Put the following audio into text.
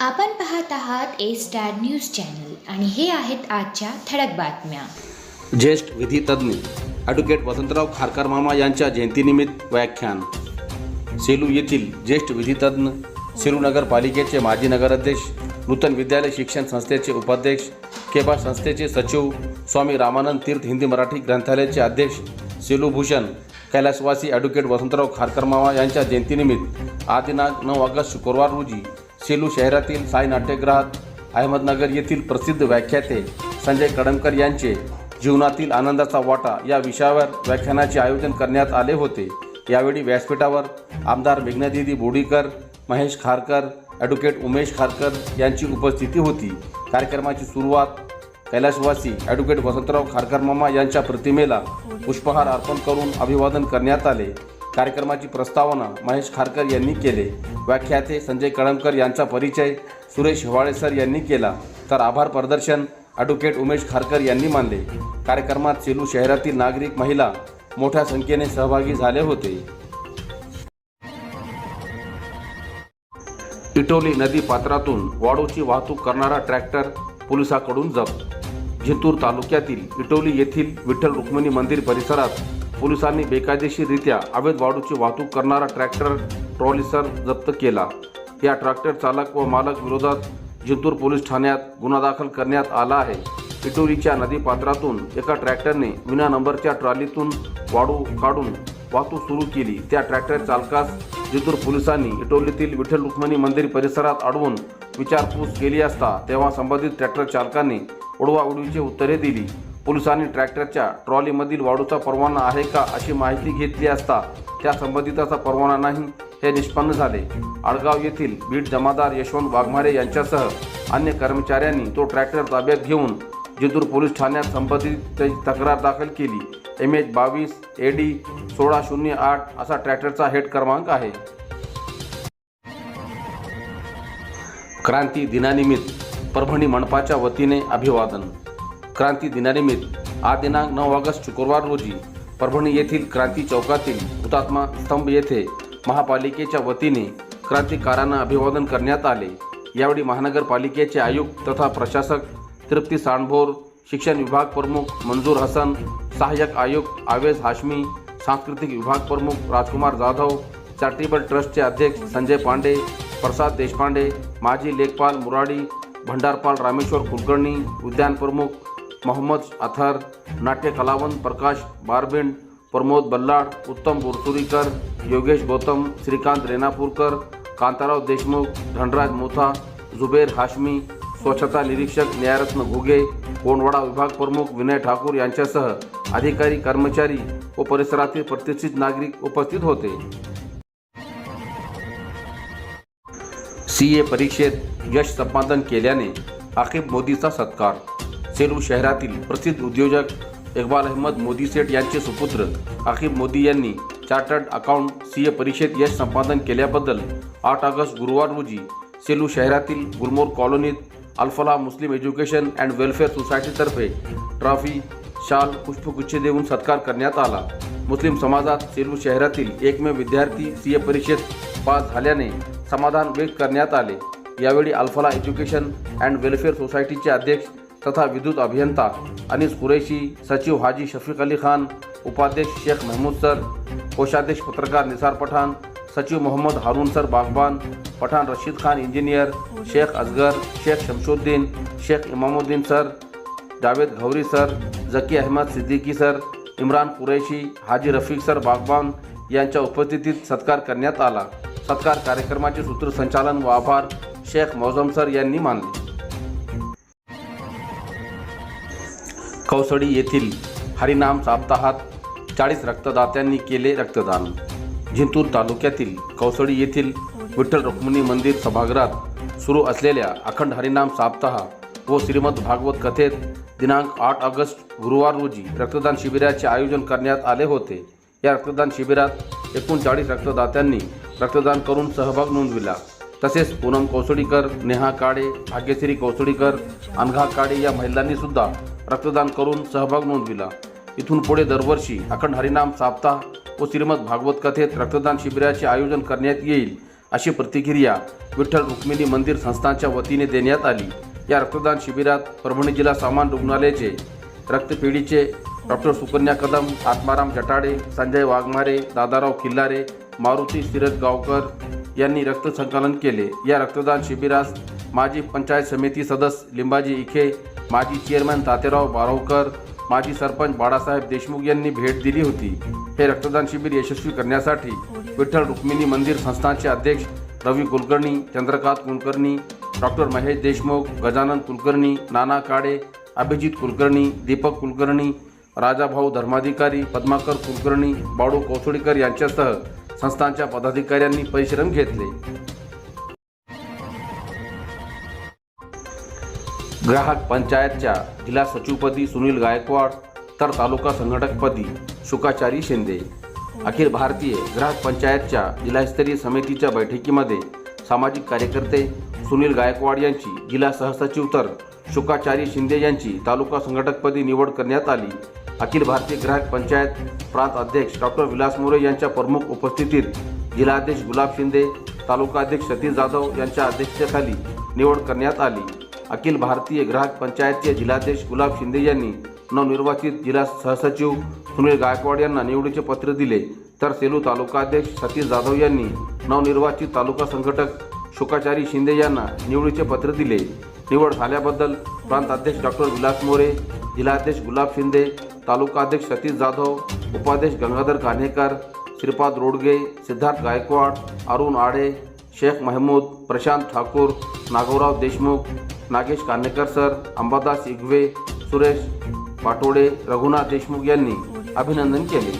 आपण पाहत आहात ए स्टार न्यूज चॅनल आणि हे आहेत आजच्या ठळक बातम्या. ज्येष्ठ विधितज्ञ ॲडव्होकेट वसंतराव खारकर मामा यांच्या जयंतीनिमित्त व्याख्यान. सेलू येथील ज्येष्ठ विधीतज्ञ सेलू नगरपालिकेचे माजी नगराध्यक्ष नूतन विद्यालय शिक्षण संस्थेचे उपाध्यक्ष केबा संस्थेचे सचिव स्वामी रामानंद तीर्थ हिंदी मराठी ग्रंथालयाचे अध्यक्ष सेलू भूषण कैलासवासी ॲडव्होकेट वसंतराव खारकर मामा यांच्या जयंतीनिमित्त आज नऊ ऑगस्ट शुक्रवार रोजी सेलू शहरातील साई नाट्यगृहात अहमदनगर येथील प्रसिद्ध व्याख्याते संजय कडमकर यांचे जीवनातील आनंदाचा वाटा या विषयावर व्याख्यानाचे आयोजन करण्यात आले होते. यावेळी व्यासपीठावर आमदार मेघनादिदी बोडीकर महेश खारकर ॲडव्होकेट उमेश खारकर यांची उपस्थिती होती. कार्यक्रमाची सुरुवात कैलासवासी ॲडव्होकेट वसंतराव खारकर मामा यांच्या प्रतिमेला पुष्पहार अर्पण करून अभिवादन करण्यात आले. कार्यक्रमाची प्रस्तावना महेश खारकर यांनी केले. व्याख्याते संजय कळमकर यांचा परिचय सुरेश हिवाळे सर यांनी केला. तर आभार प्रदर्शन ॲडव्होकेट उमेश खारकर यांनी मानले. कार्यक्रमात सेलू शहरातील नागरिक महिला मोठ्या संख्येने सहभागी झाले होते. इटोली नदी पात्रातून वाडूची वाहतूक करणारा ट्रॅक्टर पोलिसांकडून जप्त. जिंतूर तालुक्यातील इटोली येथील विठ्ठल रुक्मिणी मंदिर परिसरात पोलिसांनी बेकायदेशीररित्या अवैध वाळूची वाहतूक करणारा ट्रॅक्टर ट्रॉलीसर जप्त केला. या ट्रॅक्टर चालक व मालक विरोधात जिंतूर पोलीस ठाण्यात गुन्हा दाखल करण्यात आला आहे. इटोलीच्या नदीपात्रातून एका ट्रॅक्टरने विना नंबरच्या ट्रॉलीतून वाळू काढून वाहतूक सुरू केली. त्या ट्रॅक्टर चालकास जिंतूर पोलिसांनी इटोलीतील विठ्ठल रुक्मिणी मंदिर परिसरात अडवून विचारपूस केली असता तेव्हा संबंधित ट्रॅक्टर चालकाने उडवाउडवीची उत्तरे दिली. पोलिसांनी ट्रॅक्टरच्या ट्रॉलीमधील वाळूचा परवाना आहे का अशी माहिती घेतली असता त्या संबंधिताचा परवाना नाही हे निष्पन्न झाले. आडगाव येथील बीट जमादार यशवंत वाघमारे यांच्यासह अन्य कर्मचाऱ्यांनी तो ट्रॅक्टर ताब्यात घेऊन जिंतूर पोलीस ठाण्यात संबंधित तक्रार दाखल केली. एम एच बावीस ए डी सोळा शून्य आठ असा ट्रॅक्टरचा हेड क्रमांक आहे. क्रांती दिनानिमित्त परभणी मनपाच्या वतीने अभिवादन. क्रांती दिनानिमित्त आज दिनांक नऊ ऑगस्ट शुक्रवार रोजी परभणी येथील क्रांती चौकातील हुतात्मा स्तंभ येथे महापालिकेच्या वतीने क्रांतिकारांना अभिवादन करण्यात आले. यावेळी महानगरपालिकेचे आयुक्त तथा प्रशासक तृप्ती सांडभोर शिक्षण विभाग प्रमुख मंजूर हसन सहाय्यक आयुक्त आवेज हाशमी सांस्कृतिक विभाग प्रमुख राजकुमार जाधव चॅरिटेबल ट्रस्टचे अध्यक्ष संजय पांडे प्रसाद देशपांडे माजी लेखपाल मुराडी भंडारपाल रामेश्वर कुलकर्णी उद्यान प्रमुख मोहम्मद अथर नाट्य कलावंत प्रकाश बारबिंड प्रमोद बल्लाड उत्तम बोरसुरीकर योगेश गौतम श्रीकांत रेणापूरकर कांताराव देशमुख धनराज मोथा जुबेर हाशमी स्वच्छता निरीक्षक न्यायरत्न घुगे कोंडवाडा विभाग प्रमुख विनय ठाकूर यांच्यासह अधिकारी कर्मचारी व परिसरातील प्रतिष्ठित नागरिक उपस्थित होते. सी ए परीक्षेत यश संपादन केल्याने आकिब मोदीचा सत्कार सेलू शहरातील प्रसिद्ध उद्योजक इक्बाल अहमद मोदी सेठ यांचे सुपुत्र आखिब मोदी यांनी चार्टर्ड अकाउंट सी ए परीक्षेत यश संपादन केल्याबद्दल आठ ऑगस्ट गुरुवार रोजी सेलू शहरातील गुलमोर कॉलनीत Alfala Muslim education and welfare सोसायटीतर्फे trophy शाल पुष्पगुच्छ देऊन सत्कार करण्यात आला. मुस्लिम समाजात सेलू शहरातील एकमेव विद्यार्थी सी ए परीक्षेत पास झाल्याने समाधान व्यक्त करण्यात आले. यावेळी अल्फला एज्युकेशन अँड वेलफेअर सोसायटीचे अध्यक्ष तथा विद्युत अभियंता अनिस कुरेशी सचिव हाजी शफीक अली खान उपाध्यक्ष शेख महमूद सर कोषाध्यक्ष पत्रकार निसार पठाण सचिव Mohammed Haroon sir Bagban Pathan Rashid Khan engineer Sheikh Asgar Sheikh Shamshuddin Sheikh Imamuddin sir Javed Ghauri sir Zaki Ahmed Siddiqui sir Imran Qureshi Haji Rafiq sir Bagban यांच्या उपस्थितीत सत्कार करण्यात आला. सत्कार कार्यक्रमाचे सूत्रसंचालन व आभार शेख मौजम सर यांनी मानले. कौसडी येथील हरिनाम सप्ताहात चाळीस रक्तदात्यांनी केले रक्तदान. जिंतूर तालुक्यातील कौसडी येथील विठ्ठल रुक्मिणी मंदिर सभागृहात सुरू असलेल्या अखंड हरिनाम सप्ताह व श्रीमद भागवत कथेत दिनांक आठ ऑगस्ट गुरुवार रोजी रक्तदान शिबिराचे आयोजन करण्यात आले होते. या रक्तदान शिबिरात एकोणचाळीस रक्तदात्यांनी रक्तदान करून सहभाग नोंदविला. तसेच पूनम कौसडीकर नेहा काळे भाग्यश्री कौसडीकर अनघा काळे या महिलांनी सुद्धा रक्तदान करून सहभाग नोंदविला. इथून पुढे दरवर्षी अखंड हरिनाम साप्ताह व श्रीमद भागवत कथेत रक्तदान शिबिराचे आयोजन करण्यात येईल अशी प्रतिक्रिया विठ्ठल रुक्मिणी मंदिर संस्थांच्या वतीने देण्यात आली. या रक्तदान शिबिरात परभणी जिल्हा सामान रुग्णालयाचे रक्तपेढीचे डॉक्टर सुकन्या कदम आत्माराम जटाडे संजय वाघमारे दादाराव खिल्लारे मारुती सिरज गावकर यांनी रक्त संकलन केले. या रक्तदान शिबिरास माजी पंचायत समिती सदस्य लिंबाजी इखे माजी चेअरमॅन तातेराव बारावकर माजी सरपंच बाळासाहेब देशमुख यांनी भेट दिली होती. हे रक्तदान शिबिर यशस्वी करण्यासाठी विठ्ठल रुक्मिणी मंदिर संस्थानचे अध्यक्ष रवी कुलकर्णी चंद्रकांत कुलकर्णी डॉक्टर महेश देशमुख गजानन कुलकर्णी नाना काळे अभिजित कुलकर्णी दीपक कुलकर्णी राजाभाऊ धर्माधिकारी पद्माकर कुलकर्णी बाळू कोसोडीकर यांच्यासह संस्थांच्या पदाधिकाऱ्यांनी परिश्रम घेतले. ग्राहक पंचायतच्या जिल्हा सचिवपदी सुनील गायकवाड तर तालुका संघटकपदी शुकाचारी शिंदे. अखिल भारतीय ग्राहक पंचायतच्या जिल्हास्तरीय समितीच्या बैठकीमध्ये सामाजिक कार्यकर्ते सुनील गायकवाड यांची जिल्हा सहसचिव तर शुकाचारी शिंदे यांची तालुका संघटकपदी निवड करण्यात आली. अखिल भारतीय ग्राहक पंचायत प्रांत अध्यक्ष डॉक्टर विलास मोरे यांच्या प्रमुख उपस्थितीत जिल्हाध्यक्ष गुलाब शिंदे तालुकाध्यक्ष सतीश जाधव यांच्या अध्यक्षतेखाली निवड करण्यात आली. अखिल भारतीय ग्राहक पंचायतचे जिल्हाध्यक्ष गुलाब शिंदे यांनी नवनिर्वाचित जिल्हा सहसचिव सुनील गायकवाड यांना निवडीचे पत्र दिले. तर सेलू तालुकाध्यक्ष सतीश जाधव यांनी नवनिर्वाचित तालुका संघटक शुकाचारी शिंदे यांना निवडीचे पत्र दिले. निवड झाल्याबद्दल प्रांताध्यक्ष डॉक्टर विलास मोरे जिल्हाध्यक्ष गुलाब शिंदे तालुकाध्यक्ष सतीश जाधव उपाध्यक्ष गंगाधर कान्हेकर श्रीपाद रोडगे सिद्धार्थ गायकवाड अरुण आडे शेख महमूद प्रशांत ठाकूर नागोराव देशमुख नागेश कान्हेकर सर अंबादास इगवे सुरेश पाटोडे रघुनाथ देशमुख यांनी अभिनंदन केले.